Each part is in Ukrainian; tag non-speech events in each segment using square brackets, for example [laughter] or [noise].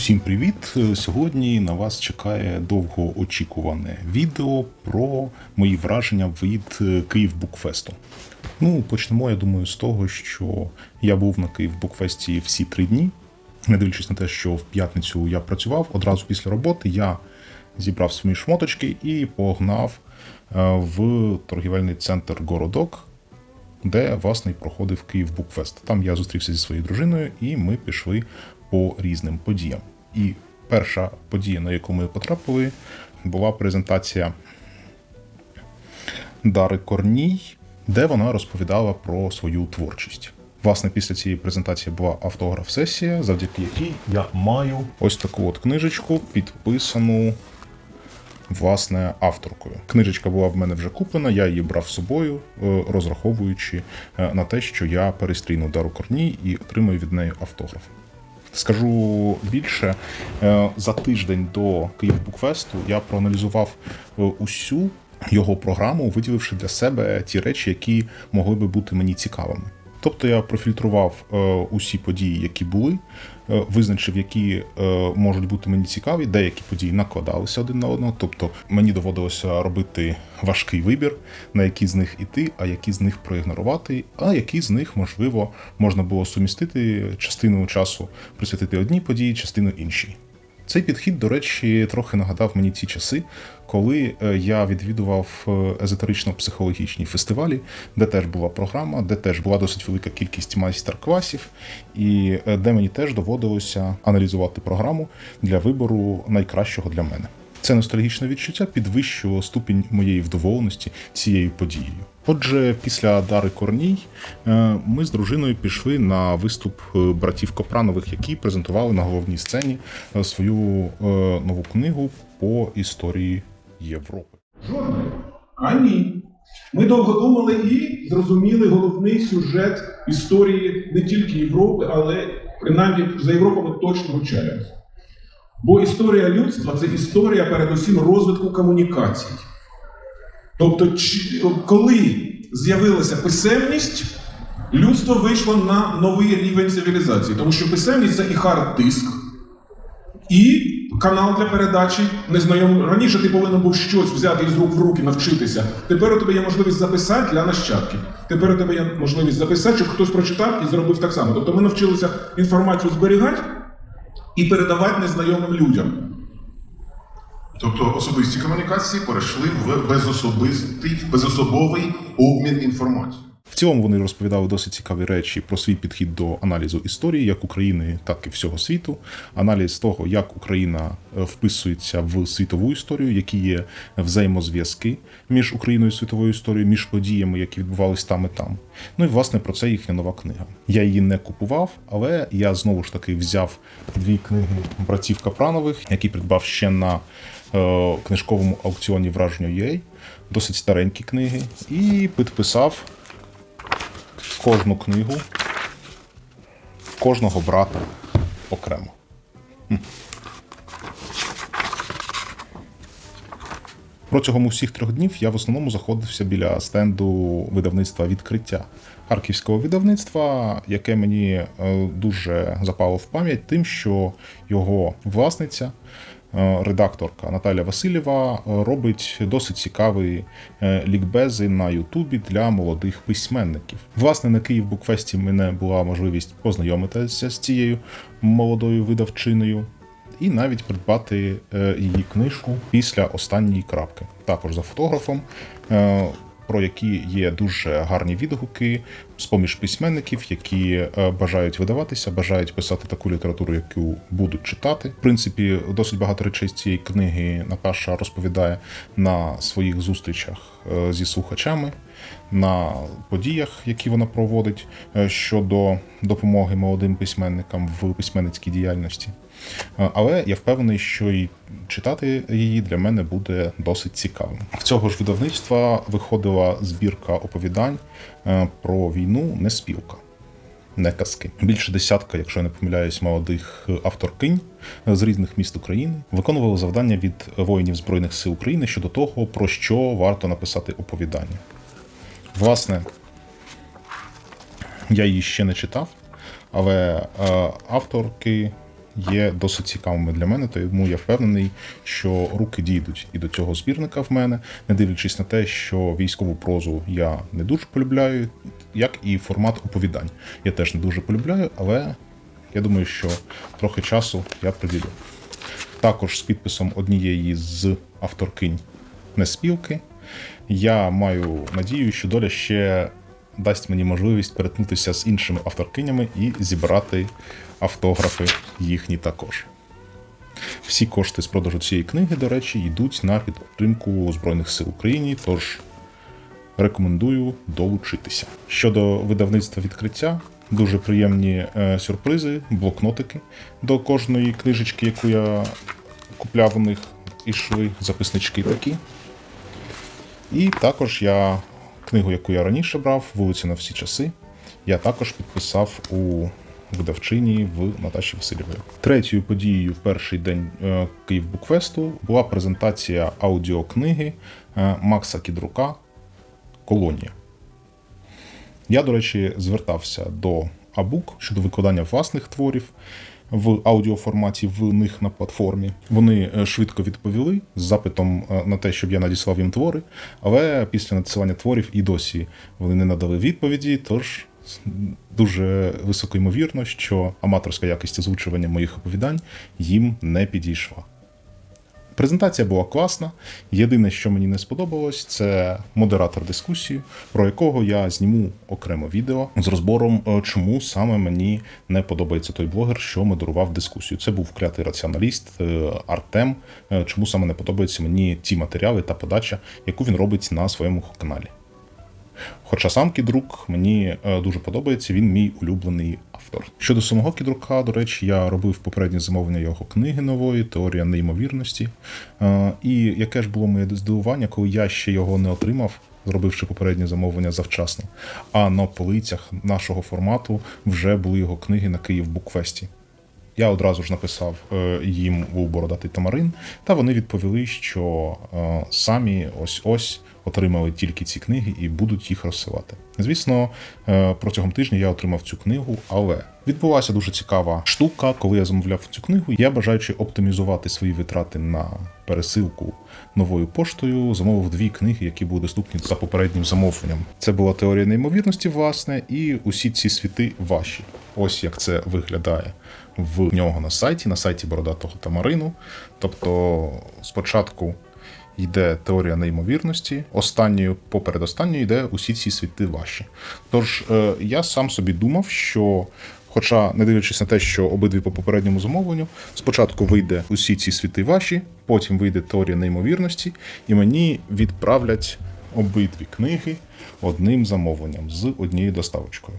Усім привіт! Сьогодні на вас чекає довгоочікуване відео про мої враження від е, Київ Букфесту. Ну, почнемо, я думаю, з того, що я був на Київ Букфесті всі три дні. Не дивлячись на те, що в п'ятницю я працював, одразу після роботи я зібрав свої шмоточки і погнав е, в торгівельний центр Городок, де власне проходив Київ Букфест. Там я зустрівся зі своєю дружиною, і ми пішли по різним подіям. І перша подія, на яку ми потрапили, була презентація Дари Корній, де вона розповідала про свою творчість. Власне, після цієї презентації була автограф-сесія, завдяки якій я маю ось таку от книжечку, підписану власне авторкою. Книжечка була в мене вже куплена, я її брав з собою, е, розраховуючи е, на те, що я перестріну Дару Корній і отримаю від неї автограф. Скажу більше, е, за тиждень до Київ Букфесту я проаналізував е, усю його програму, виділивши для себе ті речі, які могли би бути мені цікавими. Тобто я профільтрував е, усі події, які були, визначив, які е, можуть бути мені цікаві, деякі події накладалися один на одного. Тобто мені доводилося робити важкий вибір, на які з них іти, а які з них проігнорувати, а які з них можливо можна було сумістити частину часу присвятити одній події, частину іншій. Цей підхід, до речі, трохи нагадав мені ті часи, коли е, я відвідував е, езотерично-психологічні фестивалі, де теж була програма, де теж була досить велика кількість майстер-класів, і е, де мені теж доводилося аналізувати програму для вибору найкращого для мене. Це ностальгічне відчуття підвищувало ступінь моєї вдоволеності цією подією. Отже, після Дари Корній ми з дружиною пішли на виступ братів Копранових, які презентували на головній сцені свою нову книгу по історії Європи. Жодної. А. Ми довго думали і зрозуміли головний сюжет історії не тільки Європи, але принаймні за Європу ми точно вивчаємо. Бо історія людства це історія передусім розвитку комунікацій. Тобто, коли з'явилася писемність, людство вийшло на новий рівень цивілізації, тому що писемність це і хард-диск, і канал для передачі незнайомим. Раніше ти повинен був щось взяти із рук в руки, навчитися. Тепер у тебе є можливість записати для нащадків. Тепер у тебе є можливість записати, щоб хтось прочитав і зробив так само. Тобто ми навчилися інформацію зберігати і передавати незнайомим людям. Тобто особисті комунікації перейшли в безособистий, безособовий обмін інформацією. В цілому вони розповідали досить цікаві речі про свій підхід до аналізу історії, як України, так і всього світу. Аналіз того, як Україна е, вписується в світову історію, які є взаємозв'язки між Україною і світовою історією, між подіями, які відбувались там і там. Ну і власне про це їхня нова книга. Я її не купував, але я знову ж таки взяв дві книги братів Капранових, які придбав ще на е, книжковому аукціоні враження UA. Досить старенькі книги, і підписав кожну книгу кожного брата окремо. Протягом усіх трьох днів я в основному заходився біля стенду видавництва відкриття харківського видавництва, яке мені е, дуже запало в пам'ять тим, що його власниця, редакторка Наталя Васильєва, е, робить досить цікаві е, лікбези на Ютубі для молодих письменників. Власне, на Київ Букфесті мене була можливість познайомитися з цією молодою видавчиною і навіть придбати е, її книжку після останньої крапки, також за фотографом. Про які є дуже гарні відгуки з поміж письменників, які е, бажають видаватися, бажають писати таку літературу, яку будуть читати. В принципі, досить багато речей з цієї книги Наташа розповідає на своїх зустрічах е, зі слухачами, на подіях, які вона проводить е, щодо допомоги молодим письменникам в письменницькій діяльності. Е, Але я впевнений, що і читати її для мене буде досить цікавим. В цього ж видавництва виходила збірка оповідань е, про війну Неспілка. Не казки. Більше десятка, якщо я не помиляюсь, молодих авторкинь з різних міст України виконували завдання від воїнів Збройних сил України щодо того, про що варто написати оповідання. Власне, я її ще не читав, але е, авторки є досить цікавими для мене, тому я впевнений, що руки дійдуть і до цього збірника в мене, не дивлячись на те, що військову прозу я не дуже полюбляю, як і формат оповідань. Я теж не дуже полюбляю, але я думаю, що трохи часу я приділю. Також з підписом однієї з авторкинь неспілки. Я маю надію, що доля ще дасть мені можливість перетнутися з іншими авторкинями і зібрати автографи їхні також. Всі кошти з продажу цієї книги, до речі, йдуть на підтримку Збройних сил України, тож рекомендую долучитися. Щодо видавництва відкриття, дуже приємні е, сюрпризи, блокнотики до кожної книжечки, яку я купляв у них, ішли записнички такі. І також я книгу, яку я раніше брав, вулиця на всі часи, я також підписав у видавчині в Наташі Васильєвої. Третьою подією в перший день е, Київ Букфесту була презентація аудіокниги е, Макса Кідрука Колонія. Я, до речі, звертався до Абук щодо викладання власних творів в аудіоформаті в них на платформі. Вони е, швидко відповіли з запитом на те, щоб я надіслав їм твори, але після надсилання творів і досі вони не надали відповіді, тож дуже високо ймовірно, що аматорська якість озвучування моїх оповідань їм не підійшла. Презентація була класна. Єдине, що мені не сподобалось, це модератор дискусії, про якого я зніму окремо відео з розбором, е, чому саме мені не подобається той блогер, що модерував дискусію. Це був клятий раціоналіст е, Артем. Е, Чому саме не подобаються мені ті матеріали та подача, яку він робить на своєму каналі. Хоча сам кідрук мені е, дуже подобається, він мій улюблений автор. Щодо самого кідрука, до речі, я робив попереднє замовлення його книги нової Теорія неймовірності. Е, І яке ж було моє здивування, коли я ще його не отримав, зробивши попереднє замовлення завчасно. А на полицях нашого формату вже були його книги на Київ Букфесті. Я одразу ж написав е, їм у бородатий тамарин, та вони відповіли, що самі ось ось отримали тільки ці книги і будуть їх розсилати. Звісно, е, протягом тижня я отримав цю книгу, але відбулася дуже цікава штука, коли я замовляв цю книгу. Я, бажаючи оптимізувати свої витрати на пересилку новою поштою, замовив дві книги, які були доступні за попереднім замовленням. Це була теорія неймовірності, власне, і усі ці світи ваші. Ось як це виглядає в нього на сайті, на сайті Бородатого Тамарину. Тобто, спочатку йде теорія неймовірності, останньою попередостанньою йде усі ці світи ваші. Тож е, я сам собі думав, що. Хоча, не дивлячись на те, що обидві по попередньому замовленню, спочатку вийде усі ці світи ваші, потім вийде теорія неймовірності, і мені відправлять обидві книги одним замовленням з однією доставочкою.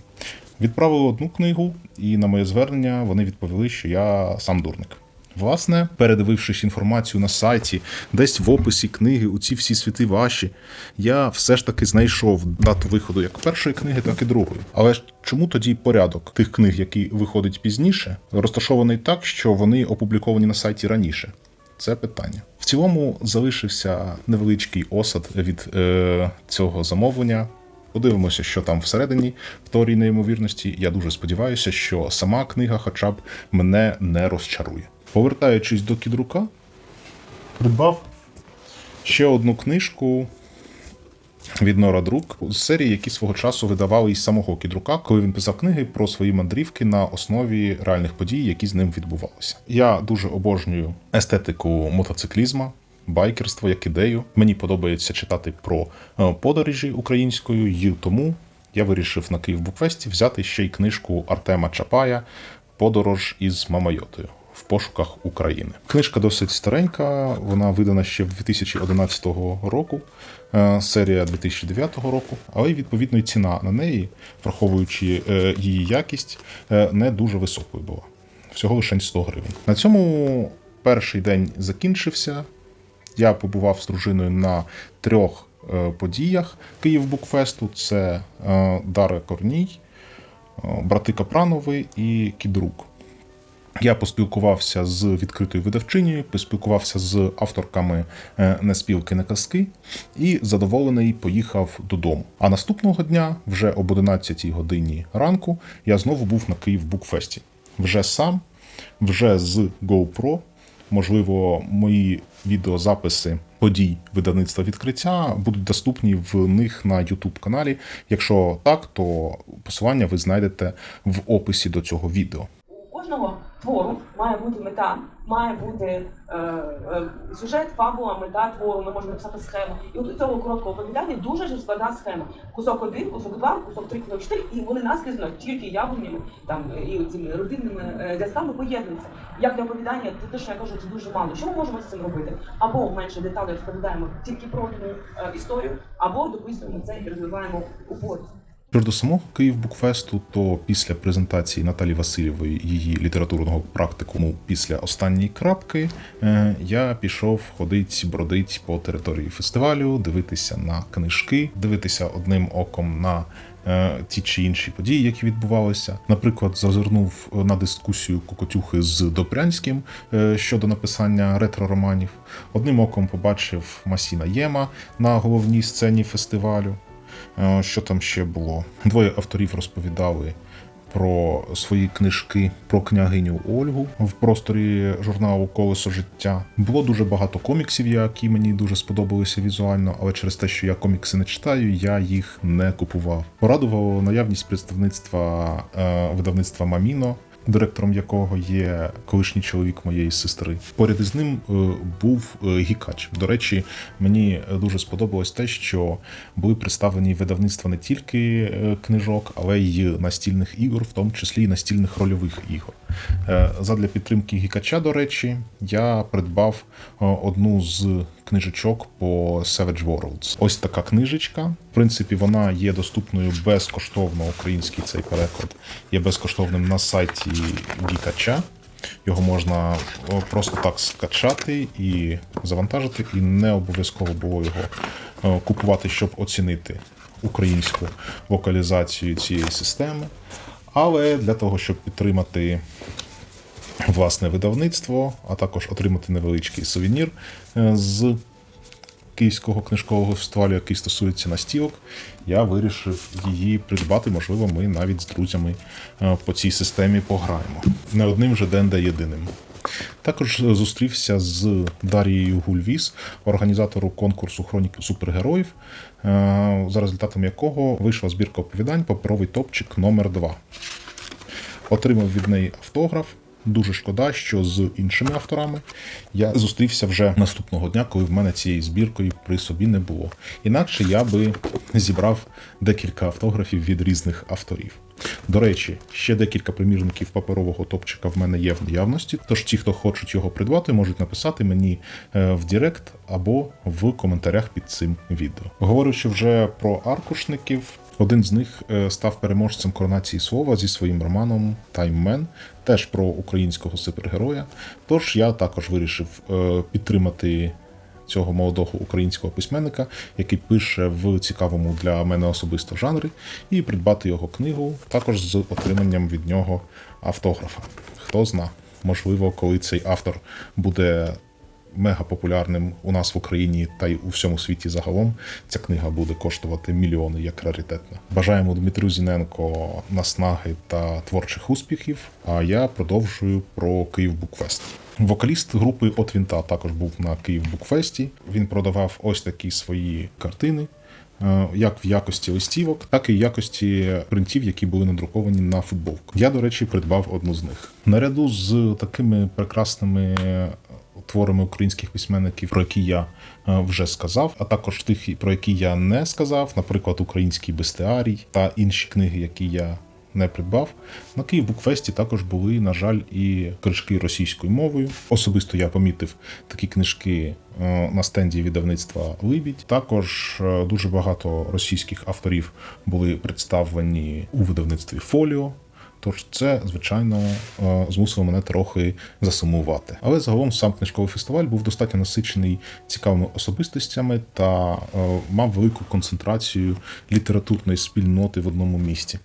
Відправили одну книгу, і на моє звернення вони відповіли, що я сам дурник. Власне, передивившись інформацію на сайті, десь в описі книги, у ці всі світи ваші, я все ж таки знайшов дату виходу як першої книги, так і другої. Але чому тоді порядок тих книг, які виходять пізніше, розташований так, що вони опубліковані на сайті раніше? Це питання. В цілому залишився невеличкий осад від е, цього замовлення. Подивимося, що там всередині в теорії неймовірності. Я дуже сподіваюся, що сама книга, хоча б мене не розчарує. Повертаючись до кідрука, придбав ще одну книжку від Нора Друк з серії, які свого часу видавали із самого кідрука, коли він писав книги про свої мандрівки на основі реальних подій, які з ним відбувалися. Я дуже обожнюю естетику мотоциклізма. Байкерство як ідею. Мені подобається читати про е, подорожі українською, і тому я вирішив на Київ Букфесті взяти ще й книжку Артема Чапая Подорож із Мамайотою в пошуках України. Книжка досить старенька, вона видана ще в 2011 року, е, серія 2009 року, але відповідно і ціна на неї, враховуючи е, її якість, е, не дуже високою була. Всього лише 100 гривень. На цьому перший день закінчився. Я побував з дружиною на трьох подіях Київ Букфесту: це Дара Корній, брати Капранови і Кідрук. Я поспілкувався з відкритою видавчинею, поспілкувався з авторками е, не спілки, не казки і задоволений поїхав додому. А наступного дня, вже об 11 годині ранку, я знову був на Київ Букфесті. Вже сам вже з GoPro. Можливо, мої відеозаписи подій видавництва відкриття будуть доступні в них на YouTube каналі. Якщо так, то посилання ви знайдете в описі до цього відео. У кожного твору має бути мета, має бути е, е, сюжет, фабула, мета твору. Ми можемо написати схему. І от у цього короткого оповідання дуже ж складна схема. Кусок один, кусок два, кусок три, кусок чотири, і вони наскрізно тільки явленнями там і цими родинними е, зв'язками поєднуються. Як для оповідання, це те, що я кажу, це дуже мало. Що ми можемо з цим робити? Або менше деталей розповідаємо тільки про одну е, історію, або дописуємо це і розвиваємо у повість. Щодо самого Київ Букфесту, то після презентації Наталі Васильєвої її літературного практикуму після останньої крапки е, я пішов ходить, бродить по території фестивалю, дивитися на книжки, дивитися одним оком на е, ті чи інші події, які відбувалися. Наприклад, зазирнув на дискусію Кокотюхи з Добрянським е, щодо написання ретро-романів. Одним оком побачив Масіна Єма на головній сцені фестивалю. Е, Що там ще було? Двоє авторів розповідали про свої книжки про княгиню Ольгу в просторі журналу Колесо життя. Було дуже багато коміксів, які мені дуже сподобалися візуально, але через те, що я комікси не читаю, я їх не купував. Порадувало наявність представництва е, видавництва Маміно. Директором якого є колишній чоловік моєї сестри. Поряд із ним е, був е, гікач. До речі, мені дуже сподобалось те, що були представлені видавництва не тільки е, книжок, але й настільних ігор, в тому числі і настільних рольових ігор. Е, Задля підтримки гікача, до речі, я придбав е, одну з книжечок по Savage Worlds. Ось така книжечка. В принципі, вона є доступною безкоштовно. Український цей переклад є безкоштовним на сайті Гікача. Його можна просто так скачати і завантажити, і не обов'язково було його е, купувати, щоб оцінити українську локалізацію цієї системи. Але для того, щоб підтримати власне видавництво, а також отримати невеличкий сувенір е, з Київського книжкового фестивалю, який стосується настілок, я вирішив її придбати. Можливо, ми навіть з друзями е, по цій системі пограємо. Не одним же Денде єдиним. Також е, зустрівся з Дарією Гульвіс, організатору конкурсу Хроніки супергероїв, е, за результатом якого вийшла збірка оповідань паперовий топчик номер 2 Отримав від неї автограф. Дуже шкода, що з іншими авторами я зустрівся вже наступного дня, коли в мене цієї збіркою при собі не було. Інакше я би зібрав декілька автографів від різних авторів. До речі, ще декілька примірників паперового топчика в мене є в наявності. Тож ті, хто хочуть його придбати, можуть написати мені е, в Директ або в коментарях під цим відео. Говорячи вже про аркушників, один з них е, став переможцем коронації слова зі своїм романом Тайммен, теж про українського супергероя. Тож я також вирішив е, підтримати цього молодого українського письменника, який пише в цікавому для мене особисто жанрі, і придбати його книгу також з отриманням від нього автографа. Хто зна, можливо, коли цей автор буде мега популярним у нас в Україні та й у всьому світі загалом, ця книга буде коштувати мільйони як раритетна. Бажаємо Дмитру Зіненко наснаги та творчих успіхів. А я продовжую про Київ Букфест. Вокаліст групи От Вінта також був на Київ Букфесті. Він продавав ось такі свої картини. е, Як в якості листівок, так і в якості принтів, які були надруковані на футболку. Я, до речі, придбав одну з них. Наряду з такими прекрасними творами українських письменників, про які я е, вже сказав, а також тих, про які я не сказав, наприклад, Український бестіарій та інші книги, які я не придбав. На Київ Букфесті також були, на жаль, і книжки російською мовою. Особисто я помітив такі книжки е, на стенді видавництва Либідь. Також е, дуже багато російських авторів були представлені у видавництві Фоліо. Тож це, звичайно, е, змусило мене трохи засумувати. Але загалом сам книжковий фестиваль був достатньо насичений цікавими особистостями та е, мав велику концентрацію літературної спільноти в одному місті.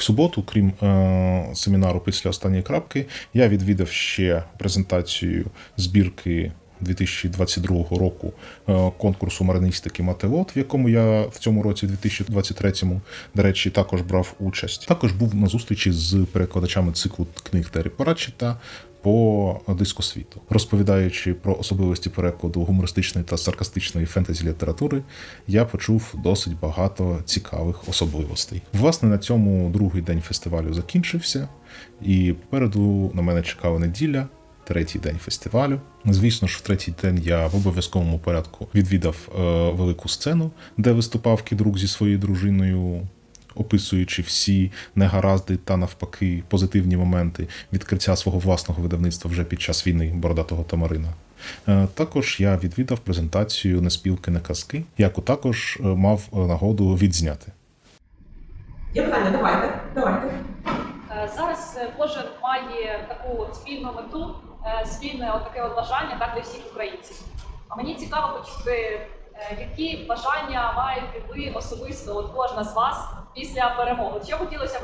В суботу, крім е, семінару після останньої крапки, я відвідав ще презентацію збірки 2022 року е, конкурсу мариністики Матевод, в якому я в цьому році, 2023-му, до речі, також брав участь. Також був на зустрічі з перекладачами циклу книг Террі Пратчета по дискосвіту, розповідаючи про особливості перекладу гумористичної та саркастичної фентезі літератури, я почув досить багато цікавих особливостей. Власне, на цьому другий день фестивалю закінчився, і попереду на мене чекала неділя. Третій день фестивалю. Звісно ж, в третій день я в обов'язковому порядку відвідав е, велику сцену, де виступав кідрук зі своєю дружиною, описуючи всі негаразди та навпаки позитивні моменти відкриття свого власного видавництва вже під час війни бородатого Тамарина. Е, Також я відвідав презентацію неспілки не казки, яку також е, мав е, нагоду відзняти. Є питання, давайте, давайте. Зараз кожен має таку спільну мету, спільне таке от бажання так для всіх українців. А мені цікаво почути, які бажання маєте ви особисто, от кожна з вас після перемоги. Що хотілося б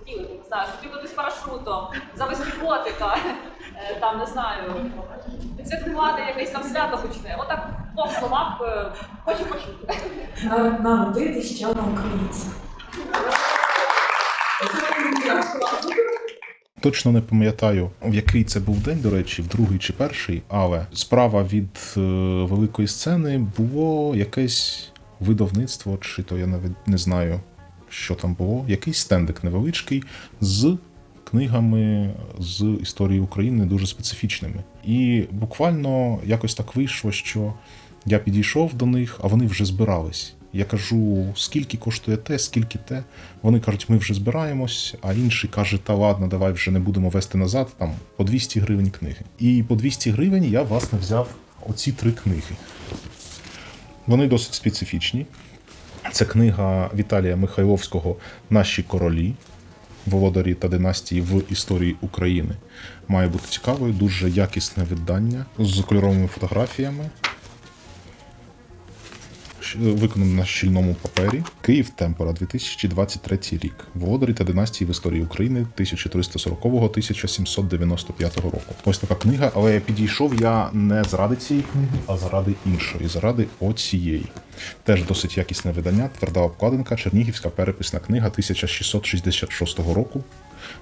втілити? Не знаю, з парашутом, завести котика, е, там не знаю, відсвяткувати якесь там свято гучне. Отак в двох словах е, хочу почути. Народити ще одного українця. Точно не пам'ятаю, в який це був день, до речі, в другий чи перший, але справа від е, великої сцени було якесь видавництво, чи то я навіть не знаю, що там було. Якийсь стендик невеличкий з книгами з історії України дуже специфічними. І буквально якось так вийшло, що я підійшов до них, а вони вже збирались. Я кажу, скільки коштує те, скільки те. Вони кажуть, ми вже збираємось, а інший каже, та ладно, давай вже не будемо вести назад, там по 200 гривень книги. І по 200 гривень я власне взяв оці три книги. Вони досить специфічні. Це книга Віталія Михайловського Наші королі. Володарі та династії в історії України. Має бути цікавою, дуже якісне видання з кольоровими фотографіями. Виконано на щільному папері. Київ Темпора, 2023 рік. Володарі та династії в історії України 1340-1795 року. Ось така книга, але я підійшов я не заради цієї книги, а заради іншої, заради оцієї. Теж досить якісне видання, тверда обкладинка, Чернігівська переписна книга 1666 року.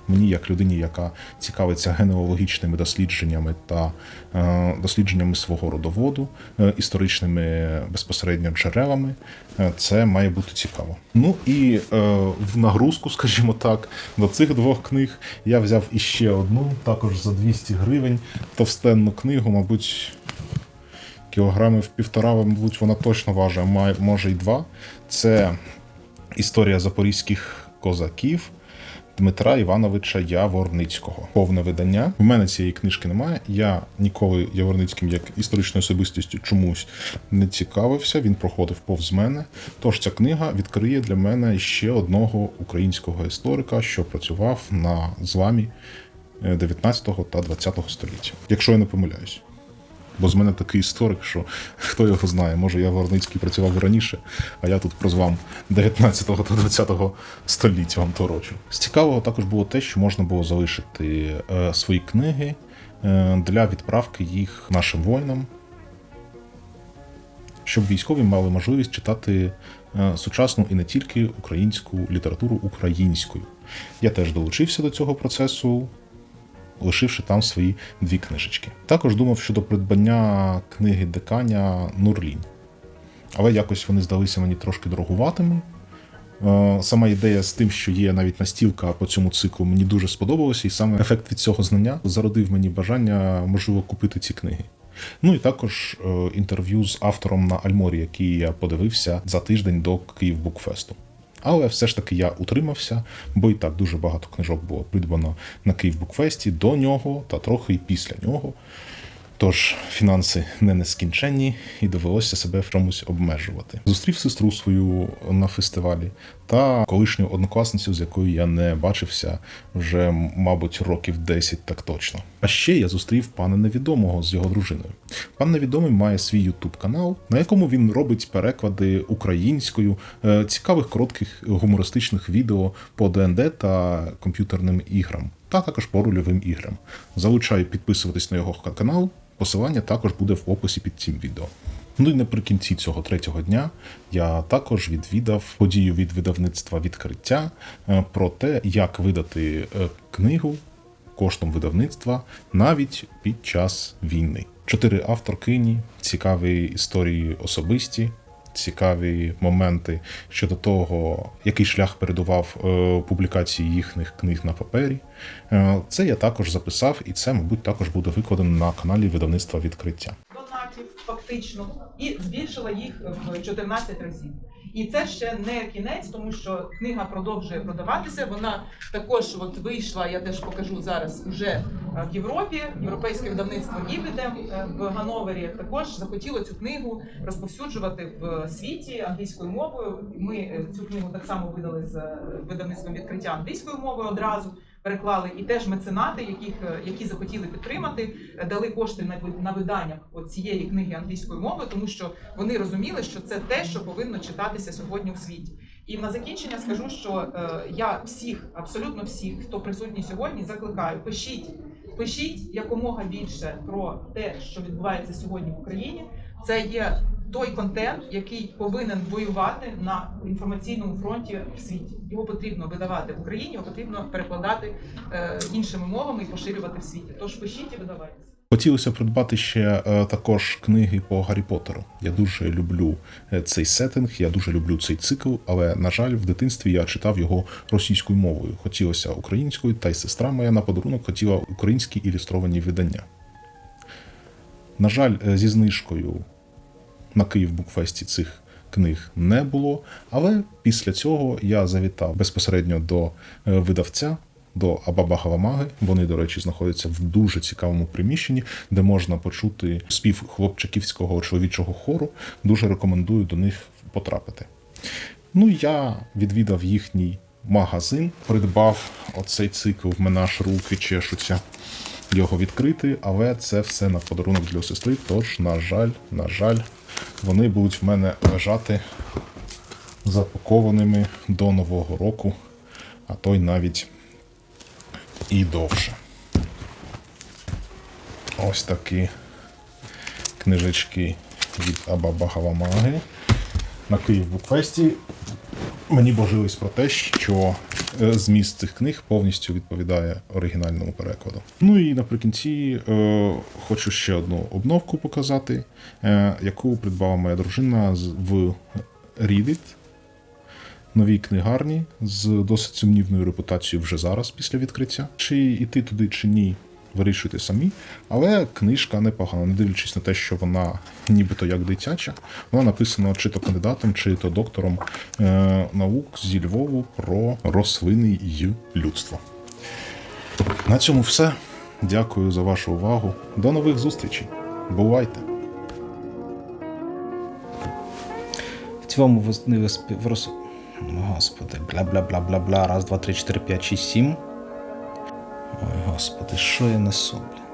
Мені, як людині, яка цікавиться генеалогічними дослідженнями та е, дослідженнями свого родоводу, е, історичними безпосередньо джерелами, е, це має бути цікаво. Ну і в нагрузку, скажімо так, до цих двох книг я взяв іще одну, також за 200 гривень, товстенну книгу, мабуть, кілограмів півтора, мабуть, вона точно важить, може й два. Це історія запорізьких козаків. Дмитра Івановича Яворницького. Повне видання. В мене цієї книжки немає. Я ніколи Яворницьким як історичною особистістю чомусь не цікавився. Він проходив повз мене. Тож ця книга відкриє для мене ще одного українського історика, що працював на зламі е, 19 та 20 століття, якщо я не помиляюсь. Бо з мене такий історик, що [laughs] хто його знає, може я Ворницький працював раніше, а я тут про злам 19 та 20 століття вам торочу. З цікавого також було те, що можна було залишити е, свої книги е, для відправки їх нашим воїнам, щоб військові мали можливість читати е, сучасну і не тільки українську літературу українською. Я теж долучився до цього процесу лишивши там свої дві книжечки. Також думав щодо придбання книги Деканя Нурлінь. Але якось вони здалися мені трошки дорогуватими. Е, Сама ідея з тим, що є навіть настілка по цьому циклу, мені дуже сподобалося, і саме ефект від цього знання зародив мені бажання, можливо, купити ці книги. Ну і також е, інтерв'ю з автором на Альморі, який я подивився за тиждень до Київ Букфесту. Але все ж таки я утримався, бо і так дуже багато книжок було придбано на Київ Букфесті до нього та трохи і після нього. Тож фінанси не нескінченні і довелося себе в чомусь обмежувати. Зустрів сестру свою на фестивалі та колишню однокласницю, з якою я не бачився вже, мабуть, років 10 так точно. А ще я зустрів пана невідомого з його дружиною. Пан невідомий має свій ютуб канал, на якому він робить переклади українською е, цікавих коротких гумористичних відео по ДНД та комп'ютерним іграм, та також по рольовим іграм. Залучаю підписуватись на його канал. Посилання також буде в описі під цим відео. Ну і наприкінці цього третього дня я також відвідав подію від видавництва відкриття е, про те, як видати е, книгу коштом видавництва навіть під час війни. Чотири авторкині, цікаві історії особисті, цікаві моменти щодо того, який шлях передував е, публікації їхніх книг на папері. Е, Це я також записав, і це, мабуть, також буде викладено на каналі видавництва відкриття. донатів фактично і збільшила їх в 14 разів. І це ще не кінець, тому що книга продовжує продаватися. Вона також от вийшла, я теж покажу зараз уже в Європі. Європейське видавництво Нібіде в Гановері також захотіло цю книгу розповсюджувати в світі англійською мовою. Ми е, цю книгу так само видали з е, видавництвом відкриття англійською мовою одразу. Переклали і теж меценати, яких е, які захотіли підтримати, е, дали кошти на на видання цієї книги англійською мовою, тому що вони розуміли, що це те, що повинно читатися сьогодні у світі. І на закінчення скажу, що е, я всіх, абсолютно всіх, хто присутній сьогодні, закликаю, пишіть, пишіть якомога більше про те, що відбувається сьогодні в Україні. Це є той контент, який повинен воювати на інформаційному фронті в світі. Його потрібно видавати в Україні, його потрібно перекладати е, іншими мовами і поширювати в світі. Тож пишіть і видавайте. Хотілося придбати ще е, також книги по Гаррі Поттеру. Я дуже люблю е, цей сеттинг, я дуже люблю цей цикл, але на жаль, в дитинстві я читав його російською мовою. Хотілося українською, та й сестра моя на подарунок хотіла українські ілюстровані видання. На жаль, е, зі знижкою на Київ Букфесті цих книг не було, але після цього я завітав безпосередньо до видавця. До Абаба Галамаги. Вони, до речі, знаходяться в дуже цікавому приміщенні, де можна почути спів хлопчаківського чоловічого хору. Дуже рекомендую до них потрапити. Ну, я відвідав їхній магазин, придбав оцей цикл в мене руки чешуться його відкрити, але це все на подарунок для сестри. Тож, на жаль, на жаль, вони будуть в мене лежати запакованими до Нового року, а то й навіть і довше. Ось такі книжечки від Абаба Галамаги на Київ Букфесті. Мені божились про те, що е, зміст цих книг повністю відповідає оригінальному перекладу. Ну і наприкінці е, хочу ще одну обновку показати, е, яку придбала моя дружина в Reddit. Новій книгарні з досить сумнівною репутацією вже зараз після відкриття. Чи йти туди, чи ні, вирішуйте самі. Але книжка непогана, не дивлячись на те, що вона нібито як дитяча, вона написана чи то кандидатом, чи то доктором е, наук зі Львову про рослини й людство. На цьому все. Дякую за вашу увагу. До нових зустрічей. Бувайте! В цьому в роз... Господи, бля-бля-бля-бля-бля. Раз, два, три, чотири, п'ять, шість, сім. Ой, господи, що я несу, бля?